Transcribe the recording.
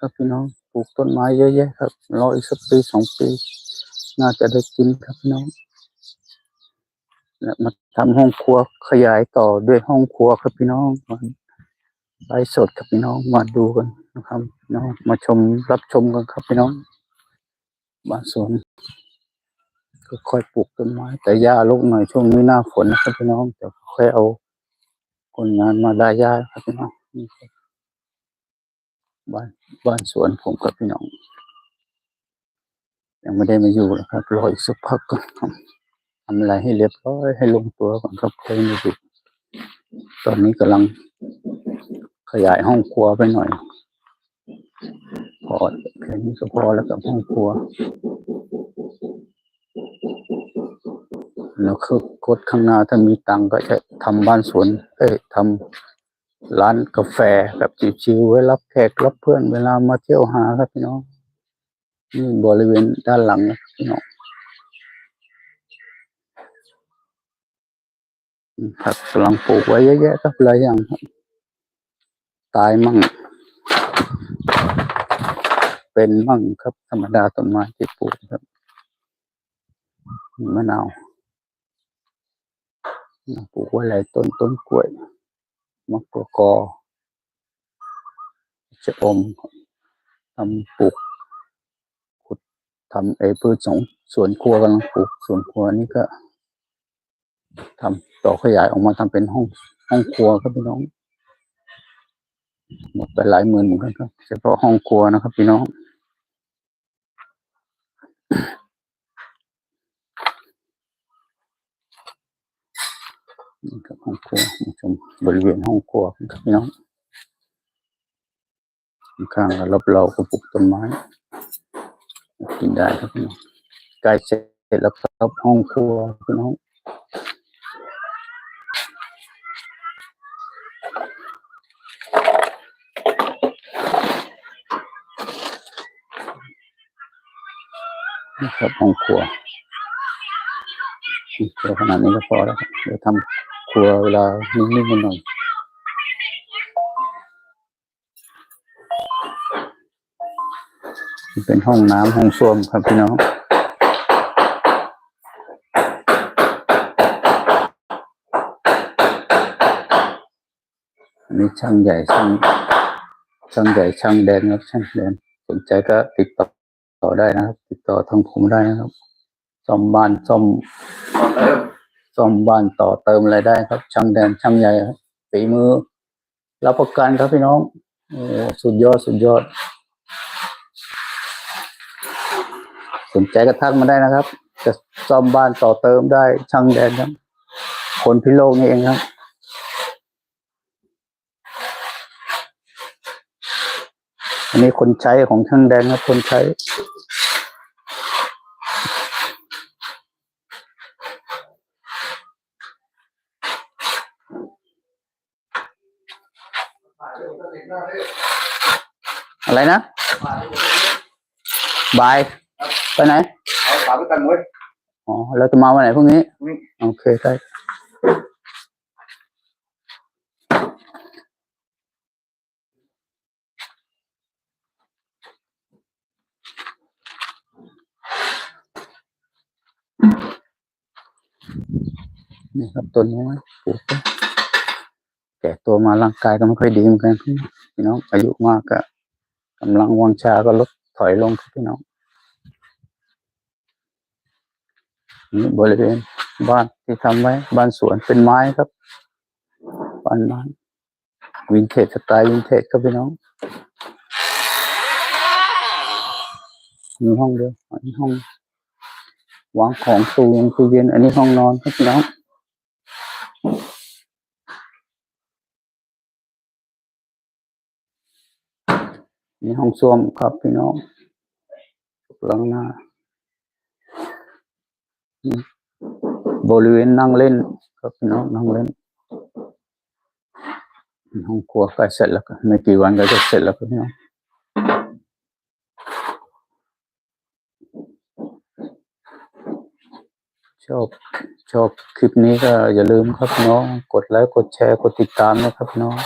ครับพี่น้องปลูกต้นไม้เยอะแยะครับรออีกสักปีสองปี น่าจะได้กินครับพี่น้องและมาทำห้องครัวขยายต่อด้วยห้องครัวครับพี่น้องมาไลฟ์สดครับพี่น้องมาดูกันนะครับพี่น้องมาชมรับชมกันครับพี่น้องบ้านสวนก็ค่อยปลูกต้นไม้แต่หญ้าลกหน่อยช่วงนี้หน้าฝนนะครับพี่น้องแต่ค่อยเอาคนงานมาได้หญ้าครับพี่น้องนี่ครั บ้านบ้านสวนผมครับพี่น้อง ยังไม่ได้มาอยู่นะครับ รออีกสักพักก่อนครับทำอะไรให้เรียบร้อยให้ลงตัวก่อนครับค่อยมาอยู่ตอนนี้กำลังขยายห้องครัวไปหน่อยพอแค่นี้ก็พอแล้วกับห้องครัว แล้วคือกดข้างหน้าถ้ามีตังก็จะทำบ้านสวน เอ้ยทำ ร้านกาแฟแบบชิวๆไว้รับแขกรับเพื่อนเวลามาเที่ยวหาครับพี่น้องนี่บริเวณด้านหลังนะครับพี่น้องผักกำลังปลูกไว้เยอะแยะครับหลายอย่างครับ ตายมั่ง เป็นมั่งครับ ธรรมดาต้นไม้ที่ปลูกครับมะนาวปลูกไว้หลายต้นต้นกล้วย มะกอกกอจะอมทำปลูกขุดทำไอ้พืชสองสวนครัวกำลังปลูกสวนครัวนี่ก็ทำต่อขยายออกมาทำเป็นห้องห้องครัวครับพี่น้องหมดไปหลายหมื่นเหมือนกันครับเฉพาะห้องครัวนะครับพี่น้อง นี่กับห้องครัวชมบริเวณห้องครัวครับพี่น้องข้างๆรอบเราก็ปลูกต้นไม้ กินได้ครับพี่น้องใกล้เสร็จแล้วครับห้องครัวพี่น้องนี่ครับห้องครัวครัวขนาดนี้ก็พอแล้วเดี๋ยวทำ ครัวเวลานิ่งๆกันหน่อยเป็นห้องน้ำห้องส้วมครับพี่น้องอันนี้ช่างใหญ่ช่างช่างใหญ่ช่างแดนครับช่างแดนสนใจก็ติดต่อต่อได้นะครับ ติดต่อทางผมได้นะครับซ่อมบ้านซ่อม ซ่อมบ้านต่อเติมอะไรได้ครับ ช่างแดนช่างใหญ่ครับฝีมือรับประกันครับพี่น้องโอ้สุดยอดสุดยอด สนใจก็ทักมาได้นะครับ จะซ่อมบ้านต่อเติมได้ช่างแดนครับ คนพิโลกนี่เองครับอันนี้คนใช้ของช่างแดนครับคนใช้ อะไรนะบายไปไหนเอาฝากไว้กันเว้ยอ๋อแล้วจะมาวันไหนพรุ่งนี้พรุ่งนี้โอเคได้นี่ครับต้นไม้ปลูกไว้ แก่ตัวมาร่างกายก็ไม่ค่อยดีเหมือนกันพี่น้อง อายุมากก็กำลังวังชาก็ลดถอยลงครับพี่น้องนี่บริเวณบ้านที่ทำไว้บ้านสวนเป็นไม้ครับบ้านไม้วินเทจสไตล์วินเทจครับพี่น้องมีห้องเดียวอันนี้ห้องวางของตู้เย็นตู้เย็น อันนี้ห้องนอนครับพี่น้อง นี่ห้องส้วมครับพี่น้องหลังหน้า บริเวณนั่งเล่นครับพี่น้องนั่งเล่น ห้องครัวใกล้เสร็จแล้วก็ไม่กี่วันก็จะเสร็จแล้วพี่น้องชอบชอบคลิปนี้ก็อย่าลืมครับน้อง กดไลค์กดแชร์กดติดตามนะครับน้อง